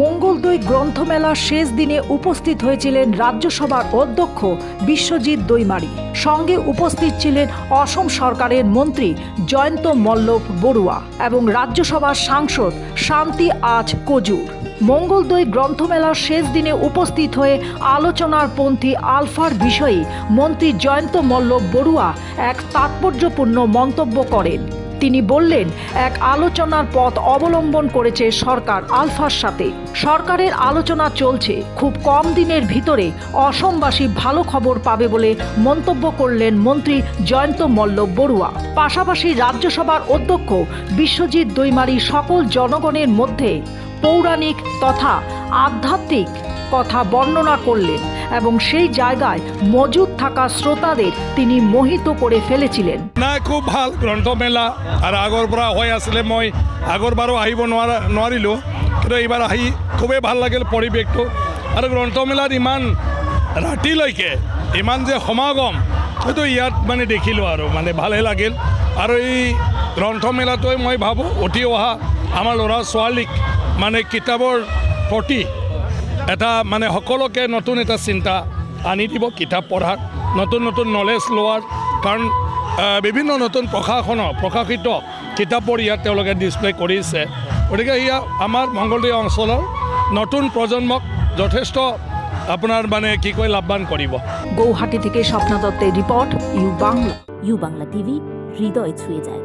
মঙ্গলদৈ গ্রন্থমেলার শেষ দিনে উপস্থিত হয়েছিলেন রাজ্যসভার অধ্যক্ষ বিশ্বজিৎ দৈমারি সঙ্গে উপস্থিত ছিলেন অসম সরকারের মন্ত্রী জয়ন্ত মল্লভ বড়ুয়া এবং রাজ্যসভার সাংসদ শান্তি আজ কজুর। মঙ্গলদৈ গ্রন্থমেলার শেষ দিনে উপস্থিত হয়ে আলোচনার পন্থী আলফার বিষয়ে মন্ত্রী জয়ন্ত মল্লভ বড়ুয়া এক তাৎপর্যপূর্ণ মন্তব্য করেন। তিনি বললেন, এক আলোচনার পথ অবলম্বন করেছে সরকার আলফার সাথে। সরকারের আলোচনা চলছে, খুব কম দিনের ভিতরে অসমবাসী ভালো খবর পাবে বলে মন্তব্য করলেন মন্ত্রী জয়ন্ত মল্ল বড়ুয়া। পাশাপাশি রাজ্যসভার অধ্যক্ষ বিশ্বজিৎ দৈমারি সকল জনগণের মধ্যে পৌরাণিক তথা আধ্যাত্মিক কথা বর্ণনা করলেন। এবং সেই জায়গায় মজুদ থাকা শ্রোতাদের তিনি মোহিত করে ফেলেছিলেন। নাই খুব ভালো গ্ৰন্থমেলা আৰু আগৰ পৰা হৈ আছিলে মই আগৰ বাৰো আহিব নোৱাৰা নোৱাৰিলোঁ কিন্তু এইবাৰ আহি খুবেই ভালো লাগিল পৰিৱেশটো আৰু গ্ৰন্থমেলাত ইমান ৰাতিলৈকে, ইমান যে সমাগম সেইটো ইয়াত মানে দেখিলোঁ আৰু মানে ভালে লাগিল। আৰু এই গ্ৰন্থমেলাটোৱে মই ভাবোঁ উঠি অহা আমাৰ ল'ৰা ছোৱালীক মানে কিতাপৰ প্ৰতি এটা মানে সকলোকে নতুন এটা চিন্তা আনি দিব কিতাপ পঢ়াৰ নতুন নতুন নলেজ লোৱাৰ কাৰণ বিভিন্ন নতুন প্ৰকাশনৰ প্ৰকাশিত কিতাপবোৰ ইয়াত তেওঁলোকে ডিছপ্লে কৰিছে। গতিকে ইয়াত আমাৰ মংগলদৈ অঞ্চলৰ নতুন প্ৰজন্মক যথেষ্ট আপোনাৰ মানে কি কয় লাভৱান কৰিব। গৌহাটি থেকে স্বপ্না দত্তের report U Bangla. U Bangla TV হৃদয় ছুঁয়ে যায়।